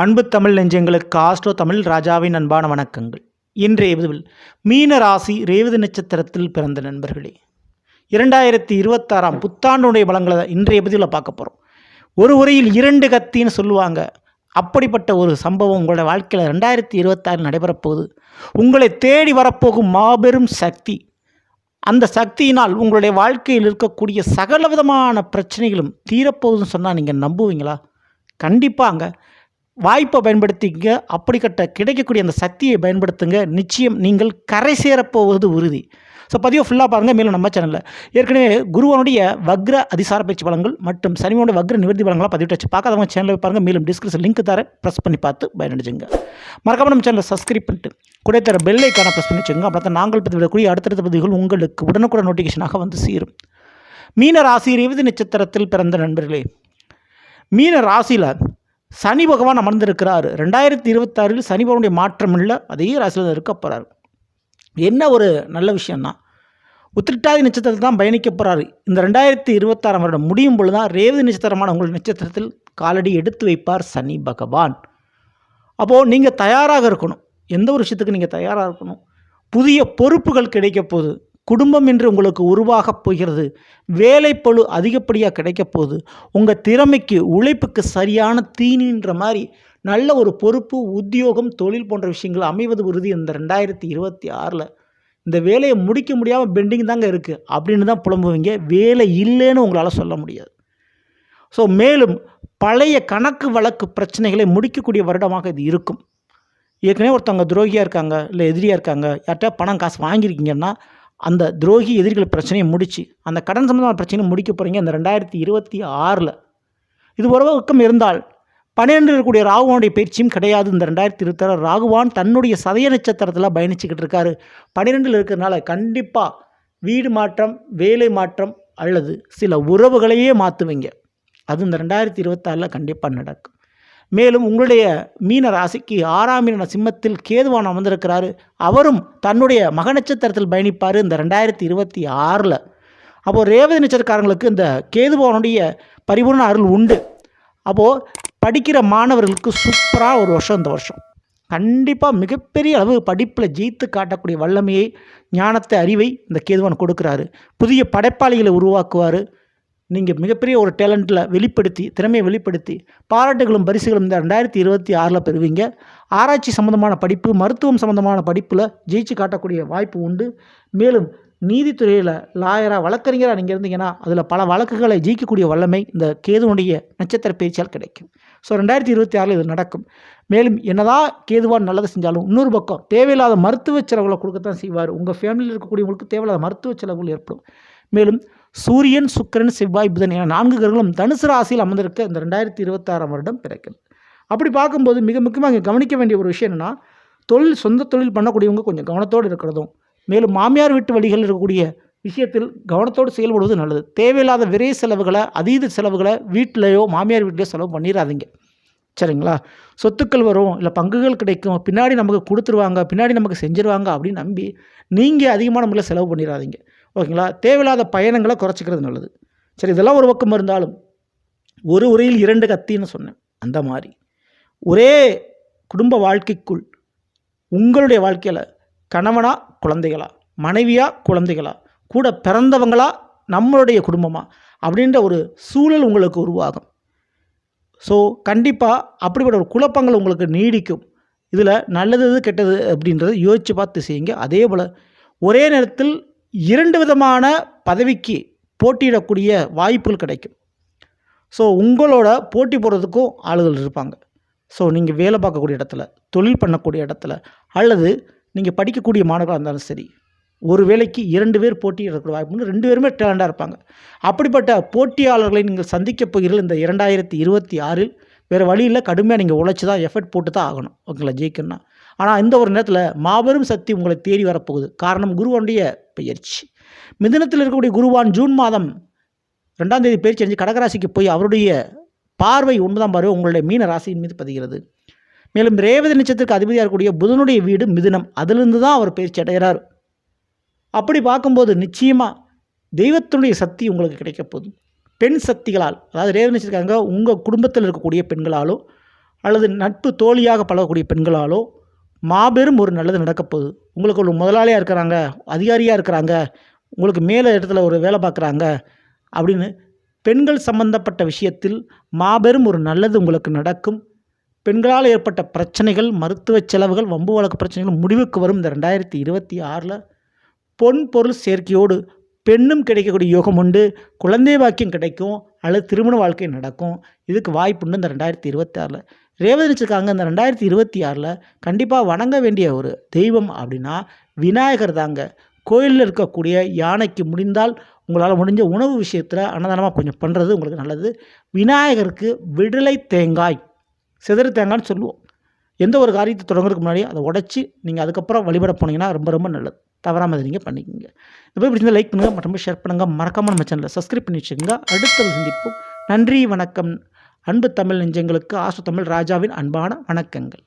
அன்பு தமிழ் நெஞ்சங்களுக்கு ஆஸ்ட்ரோ தமிழ் ராஜாவின் அன்பான வணக்கங்கள். இன்றைய பதிவில் மீன ராசி ரேவதி நட்சத்திரத்தில் பிறந்த நண்பர்களே. இரண்டாயிரத்தி இருபத்தாறாம் புத்தாண்டுடைய பலங்களை இன்றைய பதிவில் பார்க்க போகிறோம் ஒரு உரையில் இரண்டு கத்தின்னு சொல்லுவாங்க. அப்படிப்பட்ட ஒரு சம்பவம் உங்களோட வாழ்க்கையில் ரெண்டாயிரத்தி இருபத்தாறு நடைபெறப்போகுது உங்களை தேடி வரப்போகும் மாபெரும் சக்தி. அந்த சக்தியினால் உங்களுடைய வாழ்க்கையில் இருக்கக்கூடிய சகல விதமான பிரச்சனைகளும் தீரப்போகுதுன்னு சொன்னால் நீங்கள் நம்புவீங்களா? கண்டிப்பாங்க. வாய்ப்பை பயன்படுத்திங்க அப்படிப்பட்ட கிடைக்கக்கூடிய அந்த சக்தியை பயன்படுத்துங்க. நிச்சயம் நீங்கள் கரை சேரப்போவது உறுதி. ஸோ பதிவை ஃபுல்லாக பாருங்கள் மேலும் நம்ம சேனலில் ஏற்கனவே குருவனுடைய வக்ர அதிசார பயிற்சி பலங்கள் மற்றும் சனிவனுடைய வக்ர நிவர்த்தி பலங்களாக பதிவிட்டு வச்சு பார்க்காதவங்க சேனலில் பாருங்கள் மேலும் டிஸ்கிரிப்ஷன் லிங்க் தர ப்ரெஸ் பண்ணி பார்த்து பயனடைஞ்சுங்க. மறக்காம நம்ம சேனலை சப்ஸ்கிரைப் பண்ணிட்டு கூட தர பெல்லைக்கான ப்ரெஸ் பண்ணி வச்சுங்க அப்புறம் தான் நாங்கள் பதிவிடக்கூடிய அடுத்தடுத்த பதிவுகள் உங்களுக்கு உடனுக்குடன் நோட்டிஃபிகேஷனாக வந்து சேரும். மீன ராசி இருபது நட்சத்திரத்தில் பிறந்த நண்பர்களே. மீன ராசியில் சனி பகவான் அமர்ந்திருக்கிறார். ரெண்டாயிரத்தி இருபத்தாறில் சனி பகவானுடைய மாற்றம் இல்லை அதே ராசியில் தான் இருக்க போகிறார் என்ன ஒரு நல்ல விஷயம்னா உத்திரட்டாதி நட்சத்திரத்தில் தான் பயணிக்க போகிறாரு இந்த ரெண்டாயிரத்தி இருபத்தாறாம் வருடம் முடியும் பொழுது தான் ரேவதி நட்சத்திரமான உங்கள் நட்சத்திரத்தில் காலடி எடுத்து வைப்பார் சனி பகவான். அப்போது நீங்கள் தயாராக இருக்கணும். எந்த ஒரு விஷயத்துக்கு நீங்கள் தயாராக இருக்கணும். புதிய பொறுப்புகள் கிடைக்க போகுது. குடும்பம் என்று உங்களுக்கு உருவாகப் போகிறது. வேலைப்பழு அதிகப்படியாக கிடைக்க போகுது. உங்கள் திறமைக்கு உழைப்புக்கு சரியான தீனின்ற மாதிரி நல்ல ஒரு பொறுப்பு உத்தியோகம் தொழில் போன்ற விஷயங்கள் அமைவது உறுதி. இந்த ரெண்டாயிரத்தி இருபத்தி ஆறில் இந்த வேலையை முடிக்க முடியாமல் பெண்டிங் தாங்க இருக்குது அப்படின்னு தான் புலம்புவீங்க. வேலை இல்லைன்னு உங்களால் சொல்ல முடியாது. ஸோ மேலும் பழைய கணக்கு வழக்கு பிரச்சனைகளை முடிக்கக்கூடிய வருடமாக இது இருக்கும். ஏற்கனவே ஒருத்தவங்க துரோகியாக இருக்காங்க இல்லை எதிரியாக இருக்காங்க யார்கிட்ட பணம் காசு வாங்கியிருக்கீங்கன்னா அந்த துரோகி எதிரிகள் பிரச்சனையை முடித்து அந்த கடன் சம்பந்தமான பிரச்சனையை முடிக்க போகிறீங்க அந்த ரெண்டாயிரத்தி இருபத்தி ஆறில். இது ஒரு பக்கம் இருந்தால் பன்னிரெண்டு இருக்கக்கூடிய ராகுவானுடைய பயிற்சியும் கிடையாது. இந்த ரெண்டாயிரத்தி இருபத்தாறு ராகுவான் தன்னுடைய சதய நட்சத்திரத்தில் பயணிச்சுக்கிட்டு இருக்காரு. பன்னிரெண்டில் இருக்கிறதுனால கண்டிப்பாக வீடு மாற்றம் வேலை மாற்றம் அல்லது சில உறவுகளையே மாற்றுவீங்க அது இந்த ரெண்டாயிரத்தி இருபத்தாறில் கண்டிப்பாக நடக்கும். மேலும் உங்களுடைய மீன ராசிக்கு ஆறாம் மீன சிம்மத்தில் கேதுவான் அமர்ந்திருக்கிறாரு. அவரும் தன்னுடைய மக நட்சத்திரத்தில் பயணிப்பார் இந்த ரெண்டாயிரத்தி இருபத்தி ஆறில். அப்போது ரேவதி நட்சத்திரக்காரங்களுக்கு இந்த கேதுபவனுடைய பரிபூர்ண அருள் உண்டு. அப்போது படிக்கிற மாணவர்களுக்கு சூப்பராக ஒரு வருஷம் இந்த வருஷம். கண்டிப்பாக மிகப்பெரிய அளவு படிப்பில் ஜெயித்து காட்டக்கூடிய வல்லமையை ஞானத்தை அறிவை இந்த கேதுவான் கொடுக்குறாரு. புதிய படைப்பாளிகளை உருவாக்குவார். நீங்கள் மிகப்பெரிய ஒரு டேலண்ட்டில் வெளிப்படுத்தி திறமையை வெளிப்படுத்தி பாராட்டுகளும் பரிசுகளும் இந்த ரெண்டாயிரத்தி இருபத்தி ஆறில் பெறுவீங்க. ஆராய்ச்சி சம்மந்தமான படிப்பு மருத்துவம் சம்மந்தமான படிப்பில் ஜெயிச்சு காட்டக்கூடிய வாய்ப்பு உண்டு. மேலும் நீதித்துறையில் லாயராக வழக்கறிஞராக நீங்கள் இருந்தீங்கன்னா அதில் பல வழக்குகளை ஜெயிக்கக்கூடிய வல்லமை இந்த கேதுவனுடைய நட்சத்திர பேச்சால் கிடைக்கும். ஸோ ரெண்டாயிரத்தி இருபத்தி ஆறில் இது நடக்கும். மேலும் என்னதான் கேதுவான் நல்லது செஞ்சாலும் இன்னொரு பக்கம் தேவையில்லாத மருத்துவ செலவுகளை கொடுக்கத்தான் செய்வார். உங்கள் ஃபேமிலியில் இருக்கக்கூடியவங்களுக்கு தேவையில்லாத மருத்துவ செலவுகள் ஏற்படும். மேலும் சூரியன் சுக்கிரன் செவ்வாய் புதன் என நான்கு கிரகங்களும் தனுசு ராசியில் அமர்ந்திருக்க இந்த ரெண்டாயிரத்தி இருபத்தாறாம் வருடம் பிறக்கிறது அப்படி பார்க்கும்போது மிக முக்கியமாக இங்கே கவனிக்க வேண்டிய ஒரு விஷயம் என்னென்னா தொழில் சொந்த தொழில் பண்ணக்கூடியவங்க கொஞ்சம் கவனத்தோடு இருக்கிறதும் மேலும் மாமியார் வீட்டு வழிகள் இருக்கக்கூடிய விஷயத்தில் கவனத்தோடு செயல்படுவது நல்லது. தேவையில்லாத விரை செலவுகளை அதீத செலவுகளை வீட்டிலையோ மாமியார் வீட்டிலையோ செலவு பண்ணிடாதீங்க சரிங்களா? சொத்துக்கள் வரும் இல்லை பங்குகள் கிடைக்கும் பின்னாடி நமக்கு கொடுத்துருவாங்க பின்னாடி நமக்கு செஞ்சுருவாங்க அப்படின்னு நம்பி நீங்கள் அதிகமான முறையில் செலவு பண்ணிடாதீங்க ஓகேங்களா? தேவையில்லாத பயணங்களை குறைச்சிக்கிறது நல்லது. சரி இதெல்லாம் ஒரு பக்கம் இருந்தாலும் ஒரு உரையில் இரண்டு கத்தின்னு சொன்னேன். அந்த மாதிரி. ஒரே குடும்ப வாழ்க்கைக்குள் உங்களுடைய வாழ்க்கையில் கணவனா குழந்தைகளா? மனைவியா குழந்தைகளா? கூட பிறந்தவங்களா? நம்மளுடைய குடும்பமா? அப்படின்ற ஒரு சூழல் உங்களுக்கு உருவாகும். ஸோ கண்டிப்பாக அப்படிப்பட்ட ஒரு குழப்பங்கள் உங்களுக்கு நீடிக்கும். இதில் நல்லது எது கெட்டது அப்படின்றத யோசித்து பார்த்து செய்யுங்க. அதே போல் ஒரே நேரத்தில் இரண்டு விதமான பதவிக்கு போட்டியிடக்கூடிய வாய்ப்புகள் கிடைக்கும். ஸோ உங்களோட போட்டி போடுறதுக்கும் ஆளுகள் இருப்பாங்க. ஸோ நீங்கள் வேலை பார்க்கக்கூடிய இடத்துல தொழில் பண்ணக்கூடிய இடத்துல அல்லது நீங்கள் படிக்கக்கூடிய மாணவர்களாக இருந்தாலும் சரி ஒரு வேலைக்கு இரண்டு பேர் போட்டியிடக்கூடிய வாய்ப்பு ரெண்டு பேருமே டேலண்டாக இருப்பாங்க. அப்படிப்பட்ட போட்டியாளர்களை நீங்கள் சந்திக்கப் போகிறீர்கள் இந்த இரண்டாயிரத்தி இருபத்தி ஆறில் வேறு வழியில் கடுமையாக நீங்கள் உழைச்சி தான் எஃபர்ட் போட்டு தான் ஆகணும். ஓகேங்களா ஜெயிக்கணும்னா. ஆனால் இந்த ஒரு நேரத்தில் மாபெரும் சக்தி உங்களை தேடி வரப்போகுது. காரணம் குருவனுடைய பயிற்சி மிதனத்தில் இருக்கக்கூடிய குருவான் ஜூன் மாதம் ரெண்டாம் தேதி பயிற்சி அடைஞ்சு கடகராசிக்கு போய் அவருடைய பார்வை ஒன்பதாம் பார்வை உங்களுடைய மீன ராசியின் மீது பதிகிறது. மேலும் ரேவதி நட்சத்திரத்துக்கு அதிபதியாக இருக்கக்கூடிய புதனுடைய வீடு மிதுனம். அதிலிருந்து தான் அவர் பயிற்சி அடைகிறார். அப்படி பார்க்கும்போது நிச்சயமாக தெய்வத்தினுடைய சக்தி உங்களுக்கு கிடைக்க போகுது. பெண் சக்திகளால் அதாவது ரேவதி நட்சத்திரக்காரங்க உங்கள் குடும்பத்தில் இருக்கக்கூடிய பெண்களாலோ அல்லது நட்பு தோழியாக பழகக்கூடிய பெண்களாலோ மாபெரும் ஒரு நல்லது நடக்கப்போகுது. உங்களுக்கு ஒரு முதலாளியாக இருக்கிறாங்க அதிகாரியாக இருக்கிறாங்க உங்களுக்கு மேலே இடத்துல ஒரு வேலை பார்க்குறாங்க அப்படின்னு பெண்கள் சம்பந்தப்பட்ட விஷயத்தில் மாபெரும் ஒரு நல்லது உங்களுக்கு நடக்கும். பெண்களால் ஏற்பட்ட பிரச்சனைகள் மருத்துவ செலவுகள் வம்பு வழக்கு பிரச்சனைகள் முடிவுக்கு வரும் இந்த ரெண்டாயிரத்தி இருபத்தி ஆறில். பொன் பொருள் சேர்க்கையோடு பெண்ணும் கிடைக்கக்கூடிய யோகம் உண்டு குழந்தை வாக்கியம் கிடைக்கும் அல்லது திருமண வாழ்க்கை நடக்கும். இதுக்கு வாய்ப்புண்டு இந்த ரெண்டாயிரத்தி இருபத்தி ஆறில். ரேவதி இந்த ரெண்டாயிரத்தி இருபத்தி ஆறில். கண்டிப்பாக வணங்க வேண்டிய ஒரு தெய்வம் அப்படின்னா விநாயகர் தாங்க. கோயிலில் இருக்கக்கூடிய யானைக்கு முடிந்தால் உங்களால் முடிஞ்ச உணவு விஷயத்தில் அன்னதானமாக கொஞ்சம் பண்ணுறது உங்களுக்கு நல்லது. விநாயகருக்கு விடலை தேங்காய் சிதறு தேங்காய்னு சொல்லுவோம். எந்த ஒரு காரியத்தை தொடங்குறதுக்கு முன்னாடி அதை உடச்சி நீங்கள் அதுக்கப்புறம் வழிபட போனீங்கன்னா ரொம்ப ரொம்ப நல்லது. தவறாமல் அதை நீங்கள் பண்ணிக்கோங்க. இந்த போய் பிடிச்சிருந்தா லைக் பண்ணுங்கள் மற்றும் ஷேர் பண்ணுங்கள் மறக்காமல் நம்ம சேனலில் சப்ஸ்கிரைப் பண்ணி வச்சுக்கோங்க. அடுத்தது சந்திப்போம். நன்றி வணக்கம். அன்பு தமிழ் நெஞ்சங்களுக்கு ஆசு தமிழ் ராஜாவின் அன்பான வணக்கங்கள்.